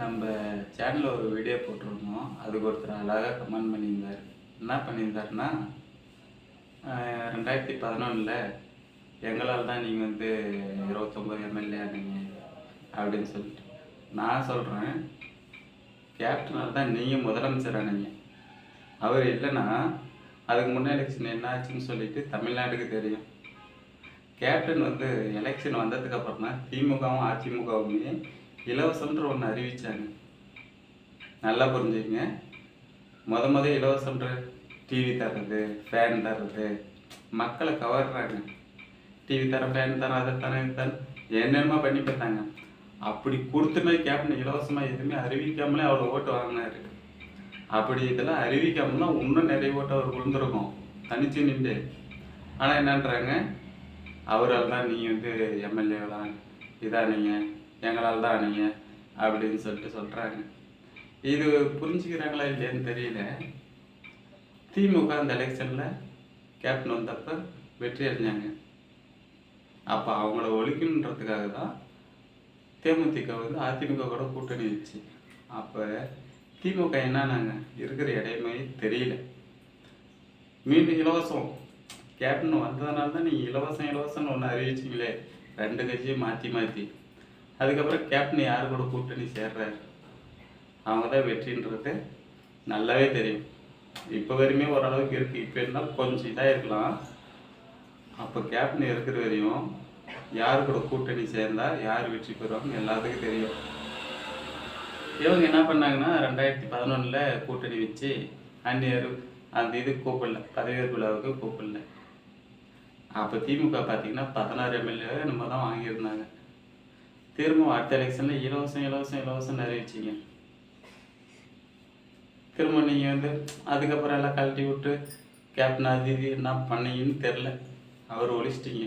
நம்ம சேனலில் ஒரு வீடியோ போட்டிருந்தோம். அதுக்கு ஒருத்தர் அழகாக கமெண்ட் பண்ணியிருந்தார். என்ன பண்ணியிருந்தாருன்னா ரெண்டாயிரத்தி பதினொன்றில் எங்களால் தான் நீங்கள் வந்து இருபத்தொம்பது எம்எல்ஏ ஆனீங்க அப்படின்னு சொல்லிட்டு. நான் சொல்கிறேன் கேப்டனால் தான் நீங்கள் முதலமைச்சர் ஆனீங்க. அவர் இல்லைன்னா அதுக்கு முன்னே எலெக்ஷன் என்ன ஆச்சுன்னு சொல்லிட்டு தமிழ்நாட்டுக்கு தெரியும். கேப்டன் வந்து எலெக்ஷன் வந்ததுக்கப்புறம் தான் திமுகவும் அதிமுகவுமே இலவசம்ன்ற ஒன்று அறிவித்தாங்க நல்லா புரிஞ்சுக்கங்க. மொத முத இலவசம்ன்ற டிவி தர்றது ஃபேன் தர்றது மக்களை கவர்றாங்க டிவி தரேன் ஃபேன் தரேன் அதை தரேன் இது தரேன் என்னென்னமோ பண்ணி பார்த்தாங்க. அப்படி கொடுத்துமே கேப்டன் இலவசமாக எதுவுமே அறிவிக்காமலே அவ்வளோ ஓட்டு வாங்கினாரு. அப்படி இதெல்லாம் அறிவிக்காமல் தான் இன்னும் நிறைய ஓட்டு அவர் விழுந்திருக்கும். தனிச்சு நின்று. ஆனால் என்னன்றாங்க? அவரால் தான் நீ வந்து எம்எல்ஏலாம் இதானீங்க. எங்களால் தான் ஆனீங்க அப்படின்னு சொல்லிட்டு சொல்கிறாங்க இது புரிஞ்சுக்கிறாங்களா இல்லையான்னு தெரியல. திமுக அந்த எலெக்ஷனில் கேப்டன் வந்தப்போ வெற்றி அடைஞ்சாங்க. அப்போ அவங்கள ஒழிக்கணுன்றதுக்காக தான் தேமுதிக வந்து அதிமுக கூட கூட்டணி வச்சு. அப்போ திமுக என்னன்னாங்க? இருக்கிற இடையுமே தெரியல. மீண்டும் இலவசம். கேப்டன் வந்ததுனால தான் நீங்கள் இலவசம் இலவசம்னு ஒன்று அறிவிச்சிங்களே. ரெண்டு கட்சியும் மாற்றி மாற்றி அதுக்கப்புறம் கேப்டன் யார் கூட கூட்டணி சேர்றாரு? அவங்க தான் வெற்றின்றது நல்லாவே தெரியும். இப்போ வரையுமே ஓரளவுக்கு இருக்குது இப்போ என்ன கொஞ்சம் இதாக இருக்கலாம். அப்போ கேப்டன் இருக்கிற வரையும் யார் கூட கூட்டணி சேர்ந்தா யார் வெற்றி பெறுவாங்க எல்லாத்துக்கும் தெரியும். இவங்க என்ன பண்ணாங்கன்னா ரெண்டாயிரத்தி பதினொன்றில் கூட்டணி வச்சு அந்நியர் அந்த இது கூப்பிடல. பதவியேற்பு விழாவுக்கு கூப்பிடல. அப்போ திமுக பார்த்தீங்கன்னா பதினாறு எம்எல்ஏ நம்ம தான் வாங்கியிருந்தாங்க. திரும்ப அடுத்த எலெக்ஷனில் இலவசம் இலவசம் இலவசம் அறிவிச்சிங்க திரும்ப நீங்கள் வந்து அதுக்கப்புறம் எல்லாம் கழட்டி விட்டு கேப்டன் அது இது என்ன பண்ணீங்கன்னு தெரில அவர் ஒழிச்சிட்டிங்க.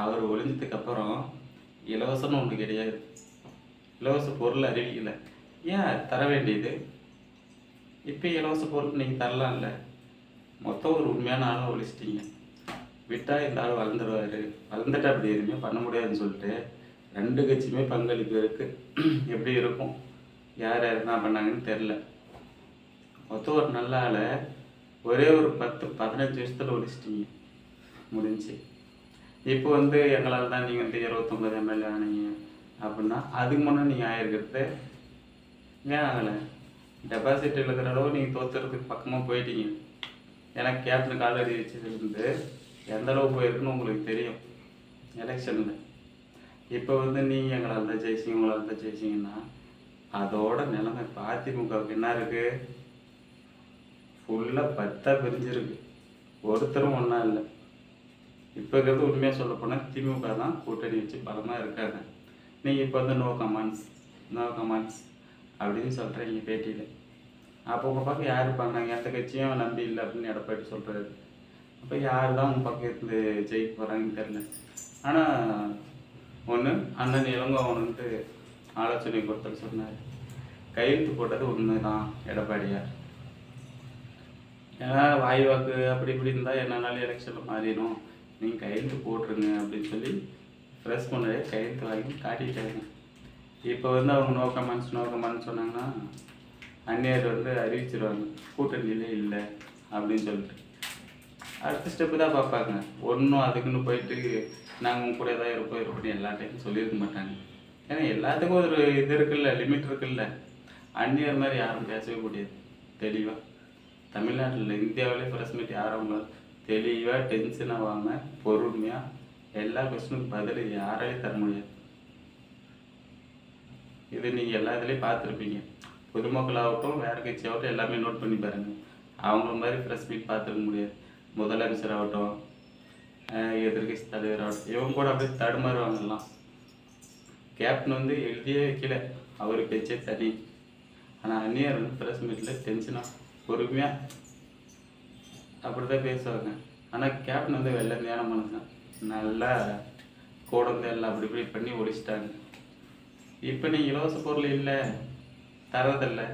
அவர் ஒழிஞ்சதுக்கப்புறம் இலவசம்னு ஒன்று கிடையாது. இலவச பொருள் அறிவிக்கல. ஏன் தர வேண்டியது? இப்போ இலவச பொருள் நீங்கள் தரலாம்ல. மொத்தம் ஒரு உண்மையான ஆளை ஒழிச்சிட்டிங்க. விட்டால் இந்த ஆள் வளர்ந்துருவாரு. வளர்ந்துட்டு அப்படி எதுவுமே பண்ண முடியாதுன்னு சொல்லிட்டு ரெண்டு கட்சியுமே பங்களிப்பு இருக்குது எப்படி இருக்கும்? யார் யார் என்ன பண்ணாங்கன்னு தெரில. மொத்தம் ஒரு நல்ல ஆளை ஒரே ஒரு பத்து பதினஞ்சு வருஷத்தில் ஒழிச்சிட்டிங்க. முடிஞ்சு. இப்போ வந்து எங்களால் தான் நீங்கள் வந்து இருபத்தொம்பது எம்எல்ஏ ஆனீங்க அப்படின்னா அதுக்கு முன்னே நீங்கள் ஆயிருக்கிறது ஏன் ஆகலை? டெபாசிட் எழுதுகிற அளவு நீங்கள் தோத்துறதுக்கு பக்கமாக போயிட்டீங்க. ஏன்னா கேப்டன் காலடி வச்சதுலேருந்து எந்த அளவு போயிருக்குன்னு உங்களுக்கு தெரியும். எலெக்ஷனில் இப்போ வந்து நீங்கள் எங்களால் அந்த ஜெயிச்சிங்க உங்களால் அந்த ஜெயிச்சிங்கன்னா அதோட நிலைமை இப்போ அதிமுகவுக்கு என்ன இருக்குது ஃபுல்லாக பத்தாக பிரிஞ்சிருக்கு. ஒருத்தரும் ஒன்றா இல்லை. இப்போ இருக்கிறது உண்மையாக சொல்ல போனால் திமுக தான் கூட்டணி வச்சு பலமாக இருக்காங்க. நீங்கள் இப்போ வந்து நோ கமெண்ட்ஸ் நோ கமெண்ட்ஸ் அப்படின்னு சொல்கிறீங்க பேட்டியில். அப்போ உங்கள் பக்கம் யார் பண்ணாங்க எந்த கட்சியும் நம்பி இல்லை அப்படின்னு எடப்பாடி சொல்கிறாரு அப்போ யார் தான் உங்கள் பக்கம் இருந்து ஜெயிக்க போகிறாங்கன்னு தெரில ஆனால் ஒன்று அண்ணன் இளங்கோவன் ஆலோசனை கொடுத்தல் சொன்னார். கையெழுத்து போட்டது உண்மை தான் எடப்பாடியார். ஏன்னா வாய் வாக்கு அப்படி இப்படி இருந்தால் என்னன்னாலும் எலெக்ஷனில் மாறிடும். நீங்கள் கையெழுத்து போட்டுருங்க அப்படின்னு சொல்லி ப்ரெஸ் முன்னாடியே கையெழுத்து வாங்கி காட்டிட்டாங்க. இப்போ வந்து அவங்க நோ கமெண்ட்ஸ் நோ கமெண்ட்ஸ் சொன்னாங்கன்னா அந்நியர் வந்து அறிவிச்சிருவாங்க. கூட்டணியிலே இல்லை அப்படின்னு சொல்லிட்டு. அடுத்த ஸ்டெப்பு தான் பார்ப்பாங்க. ஒன்றும் அதுக்குன்னு போயிட்டு நாங்கள் உங்க கூட தான் இருப்போம் இருப்போம் எல்லா டைமும் சொல்லியிருக்க மாட்டாங்க. ஏன்னா எல்லாத்துக்கும் ஒரு இது இருக்குல்ல லிமிட் இருக்குல்ல. அந்நியர் மாதிரி யாரும் பேசவே முடியாது. தெளிவாக தமிழ்நாட்டில் இந்தியாவிலே ஃப்ரெஷ் மீட் யாரும் தெளிவாக டென்ஷன் ஆகாமல் பொறுமையாக எல்லா கொஸ்டினுக்கும் பதில் யாராலையும் தர முடியாது. இது நீங்கள் எல்லா இதுலேயும் பார்த்துருப்பீங்க. பொதுமக்களாகட்டும் வேறு கட்சியாகட்டும் எல்லாமே நோட் பண்ணி பாருங்கள் அவங்கள மாதிரி ஃப்ரெஷ் மீட் பார்த்துருக்க முடியாது. முதலமைச்சர் ஆகட்டும் எதிர்கட்சி தலைவர் ஆகட்டும் இவங்க கூட அப்படியே தடுமாறுவாங்கலாம். கேப்டன் வந்து எழுதியே வைக்கல. அவர் பேச்சே தனி. ஆனால் அந்நியர் வந்து ப்ரெஸ் மீட்டில் டென்ஷனாக பொறுமையாக அப்படி தான் பேசுவாங்க. ஆனால் கேப்டன் வந்து வெள்ளந்தையான மனுஷன். நல்லா கூட இருந்து எல்லாம் அப்படி இப்படி பண்ணி ஒழிச்சிட்டாங்க. இப்போ நீ இலவச பொருள் இல்லை தரதில்லை